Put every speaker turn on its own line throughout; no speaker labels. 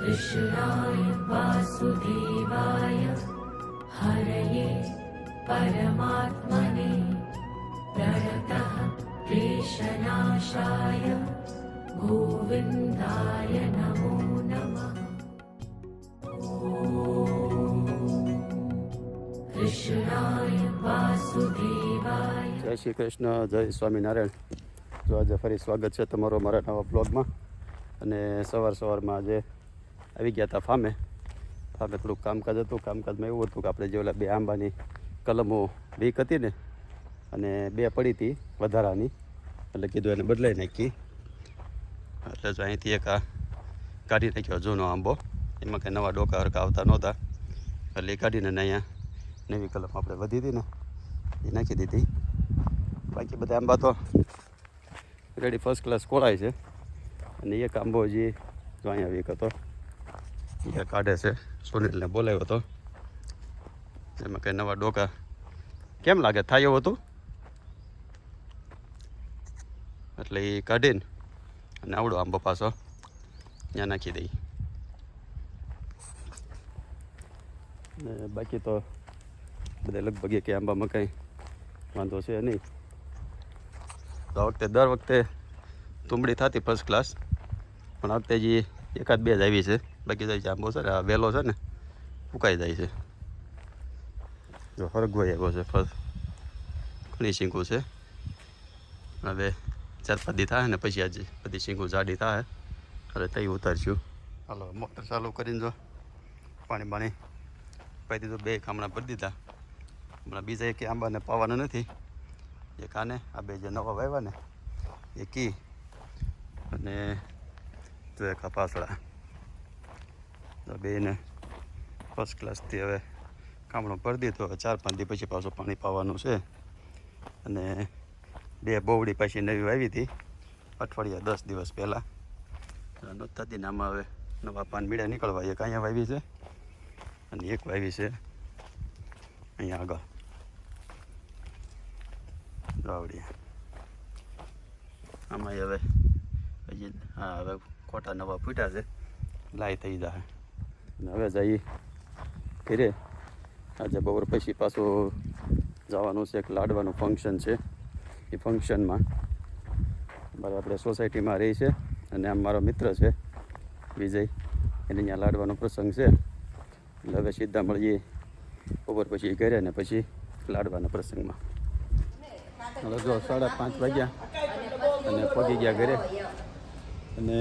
कृष्णाय वासुदेवाय हरये परमात्मने प्रणतः क्लेशनाशाय गोविन्दाय नमो नमः कृष्णाय वासुदेवाय
જય શ્રી કૃષ્ણ જય સ્વામિનારાયણ જો આજે ફરી સ્વાગત છે તમારો મારા નવા બ્લોગમાં અને સવાર સવારમાં આજે આવી ગયા હતા ફામે. ફામે થોડુંક કામકાજ હતું. કામકાજમાં એવું હતું કે આપણે જે ઓલા બે આંબાની કલમો વીક હતી ને, અને બે પડી હતી વધારાની, એટલે કીધું એને બદલાઈ નાખી. એટલે જો અહીંથી એક આ કાઢી નાખ્યો જૂનો આંબો. એમાં કંઈ નવા ડોકા હરકા આવતા નહોતા. એટલે એ કાઢીને અહીંયા નવી કલમ આપણે વધી હતી ને, એ નાખી દીધી. બાકી બધા આંબા તો રેડી ફર્સ્ટ ક્લાસ કોળાય છે. અને એક આંબો હજી જો અહીંયા વીક હતો. એ કાઢે છે. સુનિલને બોલાવ્યો હતો. એમાં કંઈ નવા ડોકા કેમ લાગે? થાય એવું હતું? એટલે એ કાઢીને અને આવડો આંબો પાછો ત્યાં નાખી દઈ. બાકી તો બધા લગભગ એક આંબામાં કંઈ વાંધો છે નહીં. તો આ વખતે દર વખતે તુંબડી થતી ફર્સ્ટ ક્લાસ પણ આ વખતે જે એકાદ બે જ આવી છે. બાકી જાય છે આંબો છે ને, આ વહેલો છે ને ફૂકાઈ જાય છે. જો હરગવાઈ આવ્યો છે ફર્સ્ટ ઘણી શીંકું છે. હવે ચાર પદી થાય ને પછી આજે બધી શીંકું જાડી થાય. એટલે તઈ ઉતારશું. હાલો, મોટર ચાલુ કરીને જો, પાણી બાણી પાઈ દીધું, બે ખામણા ભરી દીધા. હમણાં બીજા એક આંબાને પાવાના નથી. એ કાને આ બે જે નવા વાવ્યા ને એ કી અને તો એક કપાસળા પાસળા. તો બેને ફર્સ્ટ ક્લાસથી હવે કામણો ભરી દીધો. હવે ચાર પાંચ દી પછી પાછું પાણી પાવાનું છે. અને બે બોવડી પાછી નવી વાવી હતી. અઠવાડિયા દસ દિવસ પહેલાં. નોતાથી નામાં હવે નવા પાન બીડા નીકળવા એક અહીંયા વાવી છે. અને એક વાવી છે અહીંયા આગળ. ગાવડી આમાં હવે હજી, હા, હવે ખોટા નવા ફૂટ્યા છે. લાઈ થઈ જાય અને હવે જઈ ઘરે. આજે બપોર પછી પાછું જવાનું છે, એક લાડવાનું ફંક્શન છે એ ફંક્શનમાં મારે આપણે સોસાયટીમાં રહી છે અને આમ મારો મિત્ર છે, વિજય. એને અહીંયા લાડવાનો પ્રસંગ છે. એટલે હવે સીધા મળીએ બપોર પછી ઘરે ને પછી લાડવાના પ્રસંગમાં. હવે જો સાડા પાંચ વાગ્યા અને પગી ગયા ઘરે. અને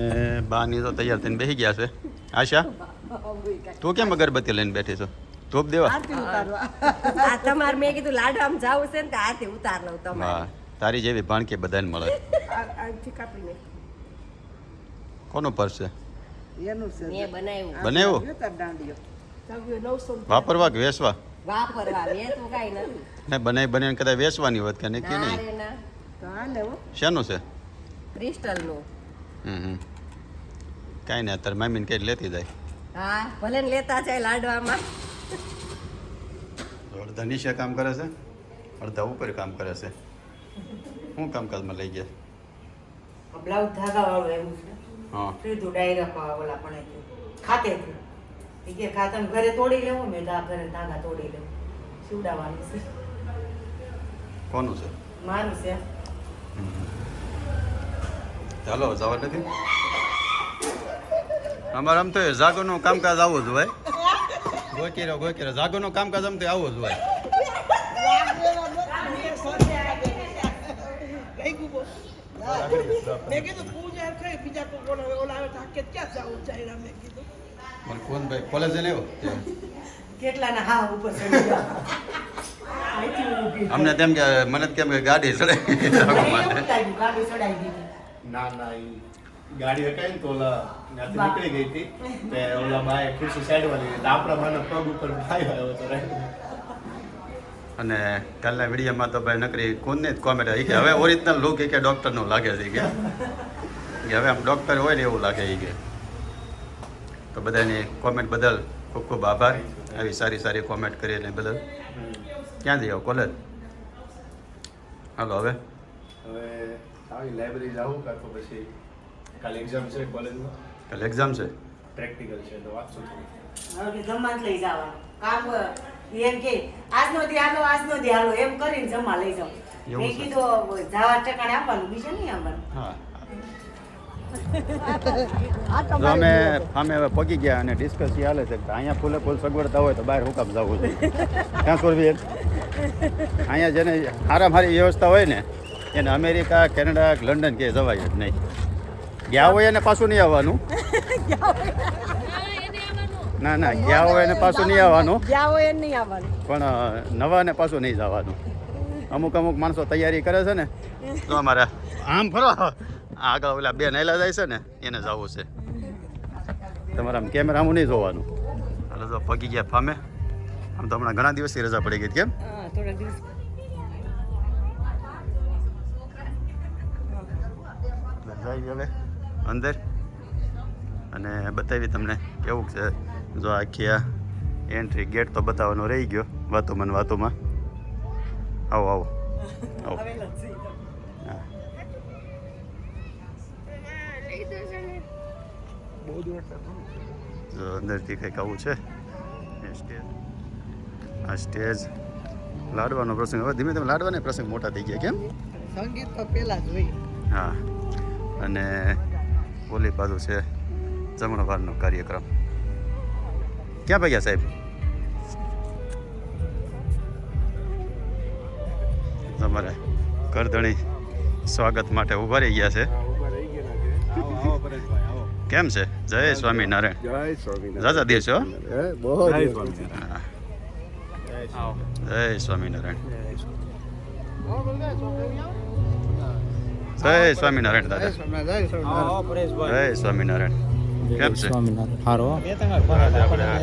બાની તો તૈયાર થઈને બેસી ગયા છે. આશા? તું કેમ અગરબત્તી લઈને બેઠી છો? ધૂપ દેવા.
આ તમારે મેં કીધું લાડવામાં જાવું છે ને તો ઉતાર લઉં તમારે.
તારી જેવી ભાણકી બધાને મળે. કોનો પર્સ છે?
એનું છે.
મેં બનાવ્યું.
વાપરવા કે ને બનાવી બનાવીને કદાચ વેચવાની હોત કે નહીં કે નહીં? શેનું છે?
ક્રિસ્ટલનું.
હમ હમ. કાંઈ નહીં અત્યારે મામીને કંઈ લેતી જાય.
હા ભલે ને લેતા જાય લાડવામાં.
અડધા નીચે કામ કરે છે? અડધા ઉપર કામ કરે છે. શું કામકાજમાં લઈ ગયા?
બ્લાઉઝ ધાગા વાળું એવું છે.
હા.
સીધું ડાયરેક્ટ ઓલા પણ ખાતે એ કે ખાતમ ઘરે તોડી લેવું મેં ધા ઘરે ધાગા તોડી લેવું. સીવડાવવાનું છે.
કોનું છે?
મારું છે.
ચાલો જવા નથી? અમારે આમ તો જાગોનું કામકાજ આવું જ હોય. ગોકીરો ગોકીરો જાગોનું કામકાજ આમ તો આવું જ હોય.
મેં કીધું પૂજા થઈ બીજા કોણ હવે ઓલા આવે તો ક્યાં જવું જાય મેં કીધું
પણ કોણ ભાઈ કોલેજ લેવો?
કેટલાના હા ઉપર ચડી ગયા. અહીંથી ઊભી થઈ.
અમને તેમ કે મને કેમ કે ગાડી ચડે
અહીં એવું ગાડી ચડાઈ દીધી.
ના ના ગાડી હકાઈ ને તો ઓલા ત્યાંથી નીકળી ગઈ હતી. તે ઓલા બાએ ખુરશી સાઈડ વાળી લીધી. આપણા માના પગ ઉપર ભાઈ આવ્યો તો
અને કાલના વિડીયોમાં તો ભાઈ નકરી કોને જ કોમેન્ટ આવી કે હવે ઓરિજિનલ લુક એ કે ડૉક્ટરનું લાગે છે કે. કે હવે આમ ડૉક્ટર હોય ને એવું લાગે એ કે. તો બધાની કોમેન્ટ બદલ ખૂબ ખૂબ આભાર. આવી સારી સારી કોમેન્ટ કરી એટલે બદલ. ક્યાં જઈ આવો? કોલેજ હાલો હવે?
હવે આવી લાઇબ્રેરી જાવું કાં તો પછી કાલે એક્ઝામ છે કોલેજમાં
કાલે એક્ઝામ છે?
પ્રેક્ટિકલ છે તો વાંચશું થોડું
હવે જમવા જ લઈ જવાનું. કામ એમ કે આજનો દી આજનો દી એમ કરીને જમવા લઈ જાઉં. મેં કીધું જવા ટકાને આપવાનું બીજું નહીં આપવાનું.
અમે અમે હવે પગી ગયા અને ડિસ્કસ હાલે છે. કે અહીંયા ફૂલે ફૂલ સગવડતા હોય તો બહાર હુકામ જવું જોઈએ ત્યાં સુરવીર અહીંયા જેને સારી વ્યવસ્થા હોય ને એને અમેરિકા કેનેડા લંડન કે જવાય જ નહીં. ગયા હોય એને પાછું નહીં આવવાનું. ના ના ગયા હોય એને પાછું નહીં આવવાનું.
ગયા હોય નહીં આવવાનું.
પણ નવા ને પાછું નહીં જવાનું. અમુક અમુક માણસો તૈયારી કરે છે ને તો અમારે આમ ફરો. આગળ ઓલા બે નાયલા જાય છે ને એને જવું છે. તમારે આમ કેમેરા આમ નહીં જોવાનું. એટલે તો પગી ગયા ફામે. આમ તો હમણાં ઘણા દિવસથી રજા પડી ગઈ કેમ
થોડા દિવસ.
જાય હવે. અંદર. અને બતાવી તમને કેવું છે. જો આખી આ એન્ટ્રી ગેટ તો બતાવવાનો રહી ગયો વાતોમાં મને વાતોમાં. આવો આવો. આવો. હા. જો અંદરથી કંઈક આવું છે. સ્ટેજ આ સ્ટેજ લાડવાનો પ્રસંગ. હવે ધીમે ધીમે લાડવાના પ્રસંગ મોટા થઈ ગયા કેમ?
સંગીત તો પહેલા જ હોય.
હા. અને ઓલી બાજુ છે જમણવારનો કાર્યક્રમ. ક્યાં ભાગ્યા સાહેબ? તમારે કરધણી સ્વાગત માટે ઊભા રહી ગયા છે. કેમ છે? જય સ્વામિનારાયણ.
જય સ્વામિનારાયણ.
રાજા દેશ છો. જય સ્વામિનારાયણ. જય સ્વામિનારાયણ દાદા. જય સ્વામિનારાયણ કેમ છે? આપણે આ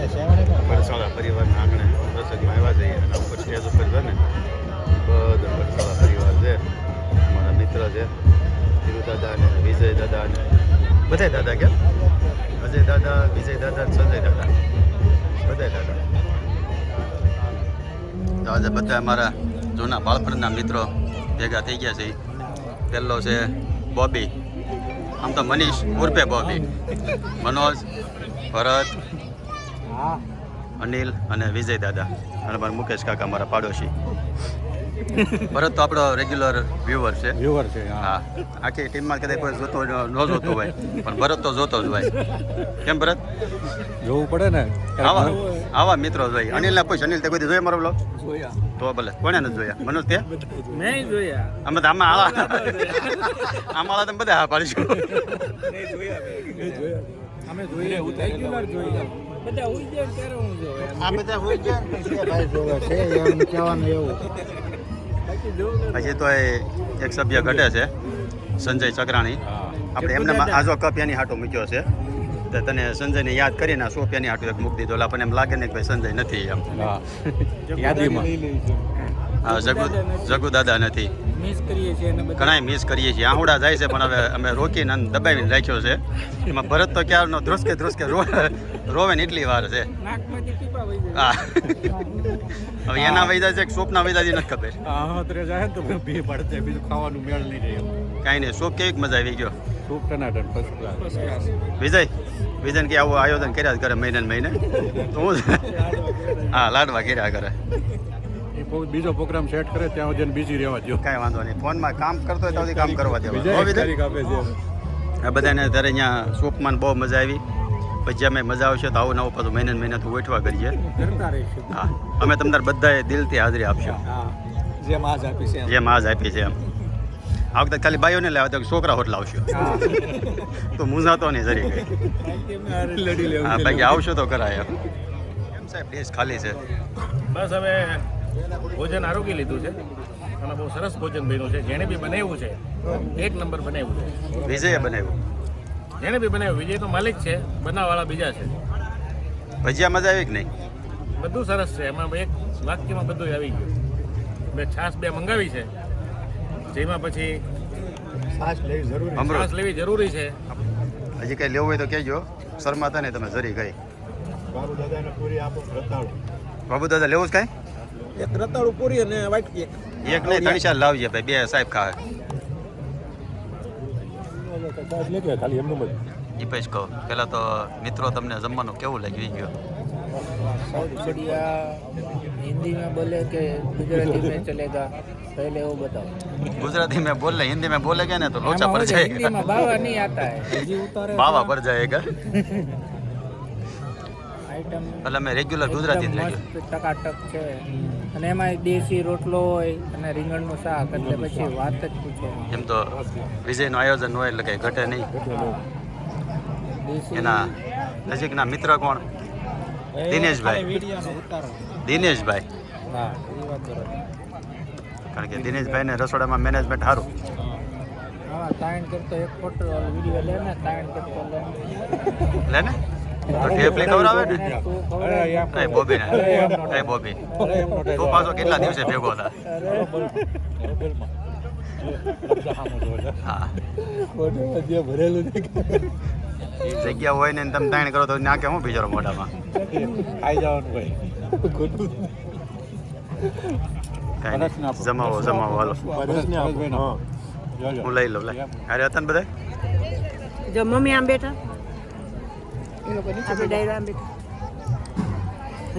બરસાળા પરિવારના આંગણે પ્રસંગમાં આવ્યા જઈએ અને ઉપર સ્ટેજ ઉપર છે ને બધા બરસાળા પરિવાર છે મારા મિત્ર છે ધીરુ દાદા ને વિજય દાદા ને. બધા દાદા કેમ? અજય દાદા વિજય દાદા સંજય દાદા. બધા દાદા. તો આજે બધા અમારા જૂના બાળપણના મિત્રો ભેગા થઈ ગયા છે. પહેલો છે બોબી આમ તો મનીષ ઉર્ફે બોબી મનોજ ભરત અનિલ અને વિજય દાદા. અને મારા મુકેશ કાકા મારા પાડોશી. ભરત તો આપણો રેગ્યુલર વ્યુઅર છે.
વ્યુઅર છે હા.
આખી ટીમમાં કદાચ કોઈ જોતો ન જોતો હોય પણ ભરત તો જોતો જ હોય. કેમ ભરત?
જોવું પડે ને.
આવા આવા મિત્રો જોઈએ અનિલને પૂછ અનિલ તે કોઈ જોયા મારો બ્લોગ તો ભલે કોને નથી જોયા? મનોજ તે?
મેં જોયા.
અમે તો આમાં આવા. આમાં આવા તમે બધા હા પાડીશું.
અમે જોઈએ રેગ્યુલર જોઈએ
બધા હોય જાય ત્યારે હું જોઉં
આ બધા હોય જાય ભાઈ જોવે છે એમ કહેવાનું એવું.
હજી તો એક સભ્ય ઘટે છે સંજય ચક્રાણી. આપણે એમને આજો કપ એની હાટો મૂક્યો છે તો તને સંજયને યાદ કરીને આ સોપ એની હાટો એક મૂકી દીધો. એટલે આપણને એમ લાગે ને કે ભાઈ સંજય નથી એમ.
હા.
જગુ જગુ દાદા નથી.
મિસ કરીએ છીએ અને બધા
ઘણાય મિસ કરીએ છીએ. આહુડા જાય છે પણ હવે અમે રોકીને અને દબાવીને રાખ્યો છે. એમાં ભરત તો ક્યારનો ધ્રુસકે ધ્રુસકે રોવે ને એટલી વાર છે. હા. હવે એના વૈદા છે સૂપના વૈદા નથી ખબર.
હા ત્રે જાય તો બી બીજું ખાવાનું મેળ નહીં રહે
કાંઈ નહીં સૂપ કેવી મજા આવી ગયો?
સૂપ ટનાટન ફર્સ્ટ ક્લાસ
વિજય વિજયને કે આવું આયોજન કર્યા જ કરે મહિને મહિને. તો હું જ- હા લાડવા કર્યા કરે.
એ બહુ બીજો પ્રોગ્રામ સેટ કરે ત્યાં સુધી બીજી રહેવા દો
કાંઈ વાંધો નહીં ફોનમાં કામ કરતો હોય તો સુધી કામ કરવા દેવા આ બધાને અત્યારે અહીંયા સૂપમાં ને બહુ મજા આવી. પછી અમે મજા આવશે તો આવું નવું પાછું મહિને મહિને મહિને વેઠવા કરીએ. હા અમે તમને બધાએ દિલથી હાજરી આપશો.
હા જેમ આજ આપી છે.
જેમ આજ આપી છે એમ. આ વખતે ખાલી ભાઈઓને લાવ્યા તો છોકરા હોટ લાવશું તો મૂંઝાતો નહીં જરી. કઈ હા. બાકી આવશો તો કરાય એમ. એમ સાહેબ ડીશ ખાલી છે.
બસ હવે ભોજન આરોગી લીધું છે. અને બહુ સરસ ભોજન બન્યું છે. જેણે બી બનાવ્યું છે એક નંબર બનાવ્યું છે.
વિજયે બનાવ્યું.
જેણે બી બનાવ્યું વિજય તો માલિક છે બનાવવાળા બીજા છે.
ભજીયા મજા આવી કે નહીં?
બધું સરસ છે એમાં એક વાક્યમાં બધું આવી ગયું. મેં છાશ બે મંગાવી છે જેમાં પછી
છાસ લેવી જરૂરી
છાશ લેવી જરૂરી છે.
હજી કઈ લેવું હોય તો કહેજો. શરમાતા ને તમે જરી ગઈ
બાબુ દાદાને પૂરી આપો રતાળો.
બાબુ દાદા લેવું જ કાંઈ?
એક રતાળું પૂરી અને વાટકી એક.
એક નહીં ત્રણ ચાર લાવજે ભાઈ બે સાહેબ ખાવે.
સાસ લેજો ખાલી એમનું જ
એ પછી કહો પહેલાં તો મિત્રો તમને જમવાનું કેવું લાગ્યું એ કહો
साउथ बढ़िया हिंदी में बोले कि गुजराती में चलेगा पहले वो बताओ
गुजराती में बोल रहे हिंदी में बोलेगे ना तो लोचा
आमा
पड़
हो जाए, हिंदी
जाएगा
में बावा नहीं आता है
बावा पड़ जाएगा
આઈટમ
એટલે મેં રેગ્યુલર ગુજરાતી જ
એકદમ
લાગ્યું
મસ્ત ટકાટક છે અને એમાં દેશી રોટલો હોય અને રીંગણનું શાક એટલે પછી વાત જ પૂછો.
એમ તો વિજયનું આયોજન હોય એટલે કંઈ ઘટે નહીં. એના નજીકના મિત્ર કોણ? દિનેશભાઈ. દિનેશભાઈ.
હા એ વાત બરાબર.
કારણ કે દિનેશભાઈને રસોડામાં મેનેજમેન્ટ સારું.
હા તાણ કરતો એક ફોટો વીડિયો લે ને તાણ કરતો લે.
લે ને? તો ટેપલી ખવડાવે ને? એ બોબી. ને એ બોબી તું પાછો કેટલા દિવસે ભેગો થા? જગ્યા હોય ને તમે તાણ કરો તો નાખે હું બિચારો મોઢામાં.
ખાઈ જવાનું ભાઈ
જમાવો જમાવો હાલો. હું લઈ લઉં લે. અરે હતા ને બધા?
જો મમ્મી આમ બેઠા? આપણે ડાયરો આમ બેઠા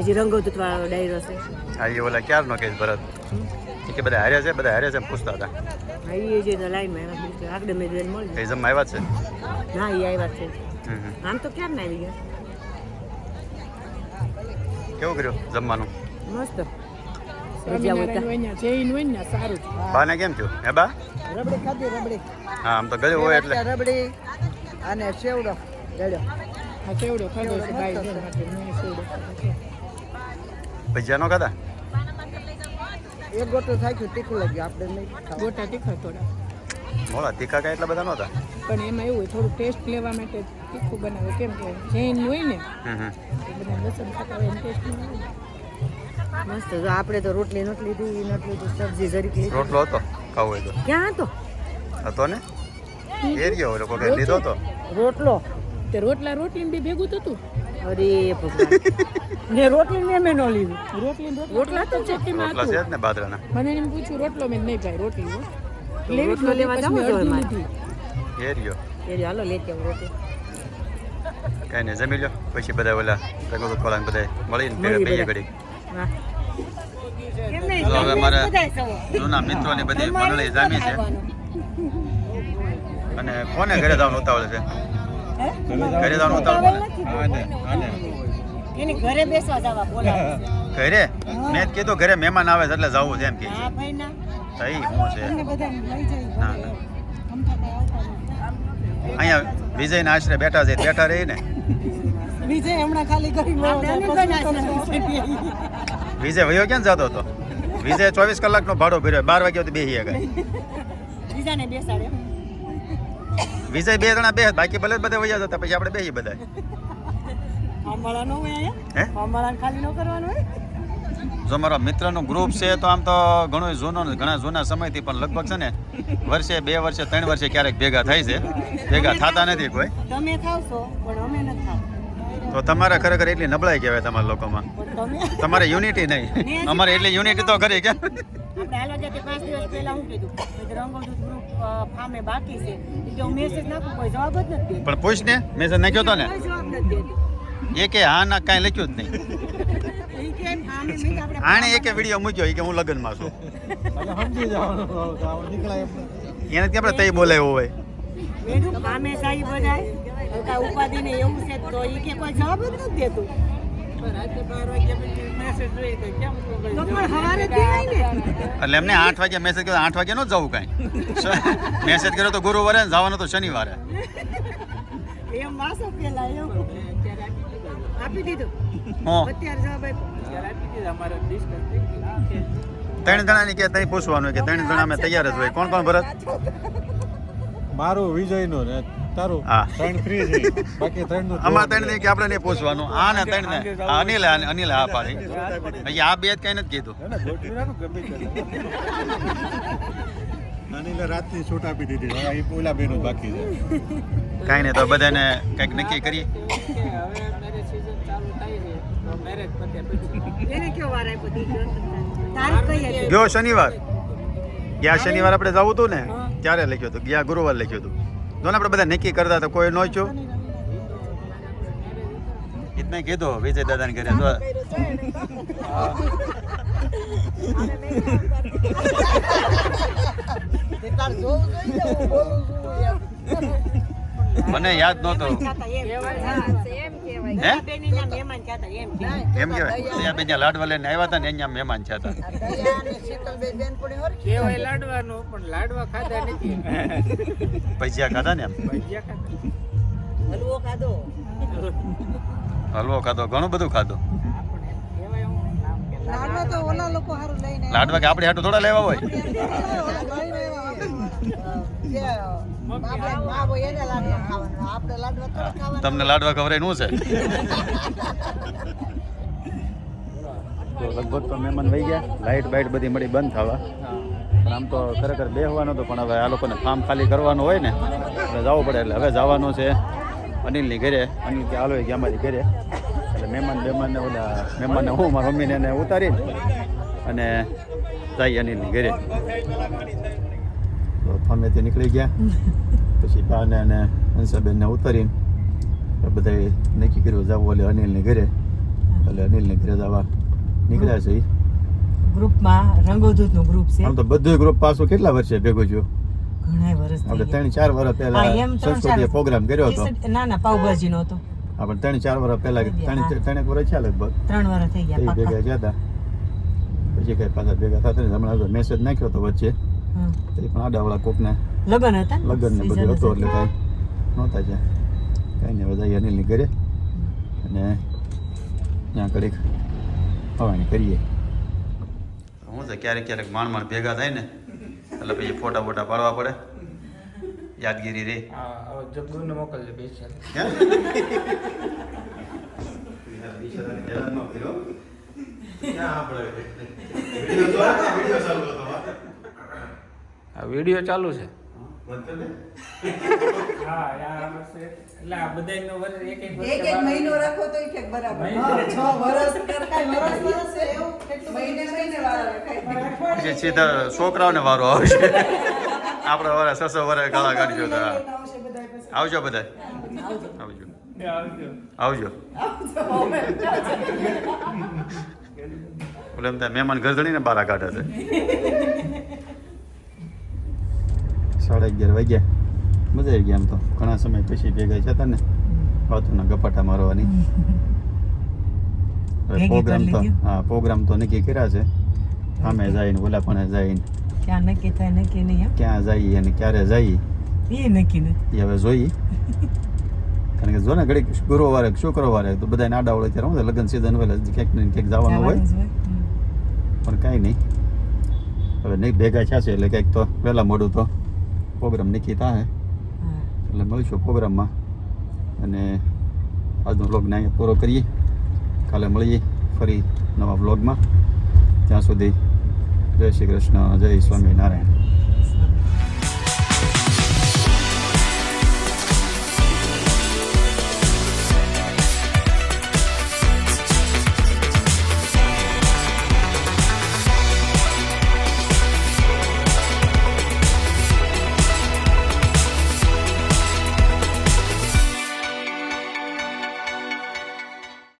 હજી રંગોતું વાળો ડાયરો છે.
હા એ ઓલા ક્યારનો કેસ ભરત? કે બધા હાર્યા છે બધા હાર્યા છે પૂછતા હતા.
હા એ જે લાઈનમાં એના બીજું આગળ મેં જોઈને મળી
એક્ઝામ આવ્યા છે?
ના એ આવ્યા છે. આમ તો ક્યારે ના આવી ગયા?
કેવું કર્યું જમવાનું?
મસ્ત.
બાને કેમ થયું? હે બા?
રબડી ખાધી રબડી.
હા આમ તો ગળ્યું હોય એટલે.
રબડી અને સેવડો ગળ્યો.
ભજીયા નો ખાધા
એક થાય થાક્યું તીખું લાગ્યું આપણે નહીં
ગોટા તીખા થોડા.
મોળા તીખા કાંઈ એટલા બધા નહોતા?
પણ એમાં એવું હોય થોડું ટેસ્ટ લેવા માટે તીખું બનાવે કેમ કે જૈન હોય ને. એ બધા લસણ ખાતા હોય ટેસ્ટ
મસ્ત જો આપણે તો રોટલી નથી લીધી નથી લીધું સબ્જી જરીક લીધી.
રોટલો હતો? ખાવો હોય તો.
ક્યાં હતો?
હતો ને? એરિયો હોય લોકો લીધો હતો?
રોટલો?
તે રોટલા રોટલી બી ભેગું થતું?
અરે ભગવાન. ને રોટલી મેં મેં ન લીધું.
રોટલી
રોટલા તો
ચટણીમાં હતું.
જ ને બાજરાના.
મને એમ પૂછ્યું રોટલો મેં નહીં ભાઈ રોટલી હો.
રોટલો લેવા
પછી
જવું
મેં
જોઈએ
અડધી
મારે.
લીધી.
એરિયો
હાલો લેતી આવું રોટલી.
કઈ નહીં જમી લો પછી બધા ઓલા રંગોદૂત ખોલા બધા મળીને
મળી બધા.
ઘડી
હા
જૂના મિત્રોની બધી મંડળી જામી છે. અને કોને ઘરે જવાનું ઉતાવળ છે? ઘરે જવાનું
એની ઘરે બેસવા જવા બોલાવે
ઘરે? મેં જ કીધું ઘરે મહેમાન આવે છે એટલે જવું છે એમ કે
હા ભાઈ ના
થઈ હું છે? ના ના. અહીંયા વિજયના આશરે બેઠા છે બેઠા રહી ને.
વિજય હમણાં ખાલી કરી
વિજય વયો ક્યાં જતો હતો? વિજય ચોવીસ કલાકનો ભાડો ભર્યો બાર વાગ્યા સુધી બેસી ગયા.
બીજાને બેસાડે.
વિજય બે જણા બે બાકી ભલે બધા વૈયા જતા પછી આપણે બેસી બધા જો મારો મિત્રનું ગ્રુપ છે તો આમ તો ઘણો જૂનો ઘણા જૂના સમયથી પણ લગભગ છે ને વર્ષે બે વર્ષે ત્રણ વર્ષે ક્યારેક ભેગા થાય છે. ભેગા થતા નથી કોઈ.
તમે ખાવશો પણ અમે નથી
તો તમારે ખરેખર એટલી નબળાઈ કહેવાય તમારા લોકોમાં. તમારે યુનિટી નહીં. અમારે એટલી યુનિટી તો ખરી કે
આપણે હાલવા જતે પાંચ દિવસ પહેલા હું કીધું કે રંગોદૂત ગ્રુપ ફામે બાકી છે કે હું મેસેજ નાખું કોઈ જવાબ જ નથી
પણ પૂછ ને મેસેજ નાખ્યો તો ને?
જવાબ નથી
એ કે હા ના કાંઈ લખ્યું જ નહીં. આણે એકે વીડિયો મૂક્યો એ કે હું લગ્નમાં છું.
સમજી જવાનું નીકળાય
એને ત્યાં આપણે તઈ બોલાવ્યો હોય.
મેં કામે સાઈ બધાય. ઉપાધિ ને એવું છે તો ઈ કે કોઈ જવાબ જ નથી દેતું. ને.
એટલે એમને આઠ વાગે મેસેજ કર્યો આઠ વાગે ન જવું કાંઈ. મેસેજ કર્યો તો ગુરુવારે જવાનો તો શનિવારે. ત્રણ જણા જણાની કે તઈ પૂછવાનું કે ત્રણ જણા અમે તૈયાર જ હોય. કોણ કોણ ભરત?
મારું નો ને તારું?
હા.
ત્રણ ફ્રી છે. બાકી ત્રણનું
અમાર ત્રણની કે આપણે નહીં પૂછવાનું. આ ને ત્રણ ને આ અનિલ આ- અનિલ હા પાડી. પછી આ બે જ કઈ નથી કીધું.
અનિલે રાતની છૂટ આપી દીધી. હવે એ પોલા બેનો બાકી છે.
કાંઈ નહીં તો બધાને કંઈક નક્કી કરીએ.
કે હવે મેરેજ સીઝન ચાલુ થાય છે. તો મેરેજ પતે પછી.
એને કયો વાર આપ્યો દીકરો તારીખ કઈ હતી
ગયો શનિવાર. ગયા શનિવાર આપણે જવું હતું ને ત્યારે લખ્યું હતું. ગયા ગુરુવાર લખ્યું હતું. જો આપણે બધા નક્કી કરતા તો કોઈ નોચ્યું ઇતને કીધું વિજય દાદાને ઘરે. જો જોવું મને યાદ નહોતો.
એમ
લાડવા લઈને આવ્યા હતા ને અહીંયા મહેમાન છે હતા.
કેવાય લાડવાનું પણ લાડવા ખાધા
ભજીયા ખાધા ને એમ?
હલવો ખાધો?
હલવો ખાધો ઘણું બધું ખાધું.
કેવાય હું નામ કે
લાડવા તો ઓલા લોકો હારું લઈને
લાડવા કે આપણે હાટું થોડા લેવા હોય? તમને લાડવા ખવડાયનું છે? તો લગભગ તો મહેમાન વહી ગયા. લાઇટ બાઇટ બધી મળી બંધ થવા. પણ આમ તો ખરેખર બેહવાનું હતું પણ હવે આ લોકોને ફાર્મ ખાલી કરવાનું હોય ને એટલે જવું પડે. એટલે હવે જવાનું છે અનિલની ઘરે. અનિલ કે હાલો ગયા અમારી ઘરે. એટલે મહેમાન મહેમાનને ઓલા મહેમાનને હું મારા મમ્મીને એને ઉતારી અને જઈ અનિલની ઘરે. તો તે નીકળી ગયા પછી બાને અને હંસાબેનને ઉતારીને બધાએ નક્કી કર્યું જવું એટલે અનિલની ઘરે એટલે અનિલની ઘરે જવા નીકળ્યા છે.
ગ્રુપમાં રંગોદૂતનું ગ્રુપ છે
આમ તો બધું ગ્રુપ પાછું કેટલા વર્ષે ભેગું થયું
ઘણા વર્ષ
આપણે ત્રણ ચાર વર્ષ પહેલા
ત્રણ ચાર-
પ્રોગ્રામ કર્યો હતો
ના ના પાવભાજી નો હતો
આપણે ત્રણ ચાર વર્ષ પહેલા ત્રણ
હા.
ત્રણેક વર્ષ થયા લગભગ
ત્રણ વર્ષ થઈ ગયા
ભેગા. ગયા હતા પછી કઈ પાછા ભેગા થતા હમણાં મેસેજ નાખ્યો હતો વચ્ચે એ પણ આડાવાળા કોકને
લગન હતા
લગ્ન ને બધું હતું એટલે કાંઈ નહોતા જ્યાં કાંઈ નહીં બધા અનિલની ઘરે. અને ત્યાં કડીક હવાની કરીએ. શું છે ક્યારેક ક્યારેક માણ માણ ભેગા થાય ને એટલે પછી ફોટા ફોટા પાડવા પડે. યાદગીરી રે.
હા હવે જગ્ગુને મોકલજો સ્પેશિયલ આ વીડિયો ચાલુ છે. હા આ વર્ષે એટલે આ બધાયનો વર્ષ એક એક વર્ષે
એક એક મહિનો રાખો તો ઠીક બરાબર. હા, છ વર્ષ કાંઈ વર્ષ વર્ષ છે એવું? કેટલું મહિને મહિને વાળા રખાય.
પછી સીધા છોકરાઓને વારો આવશે. આપડે વાળા સસો વરે ગાળા કાઢજો તો હા.
આવશે બધાય પછી.
આવજો બધા આવજો. આવજો. આવજો. મહેમાન ઘર ધણીને બારા કાઢે છે. સાડા અગિયાર વાગ્યા. મજા આવી ગયા આમ તો. ઘણા સમય પછી ભેગા થયા હતા ને. વાતોના ગપાટા મારવાની. હવે પ્રોગ્રામ તો હા પ્રોગ્રામ તો નક્કી કર્યા છે. આમે જઈને ઓલા પણ જઈને.
ક્યાં નક્કી થાય નક્કી નહીં
ક્યાં જઈએ અને ક્યારે જઈએ?
એ નક્કી
નહીં હવે જોઈએ. કારણ કે જો ને ઘડીક ગુરુવારે શુક્રવારે તો બધાને આડા હોય ત્યારે હું લગ્ન સિઝન હોય ક્યાંક ને ક્યાંક જવાનું હોય. પણ કાંઈ નહીં. હવે નહીં ભેગા થયા છે એટલે ક્યાંક તો વહેલા મોડું તો પ્રોગ્રામ નક્કી થાય એટલે મળીશું પ્રોગ્રામમાં. અને આજનો વ્લોગને અહીંયા પૂરો કરીએ. કાલે મળીએ ફરી નવા બ્લોગમાં ત્યાં સુધી જય શ્રી કૃષ્ણ જય સ્વામિનારાયણ.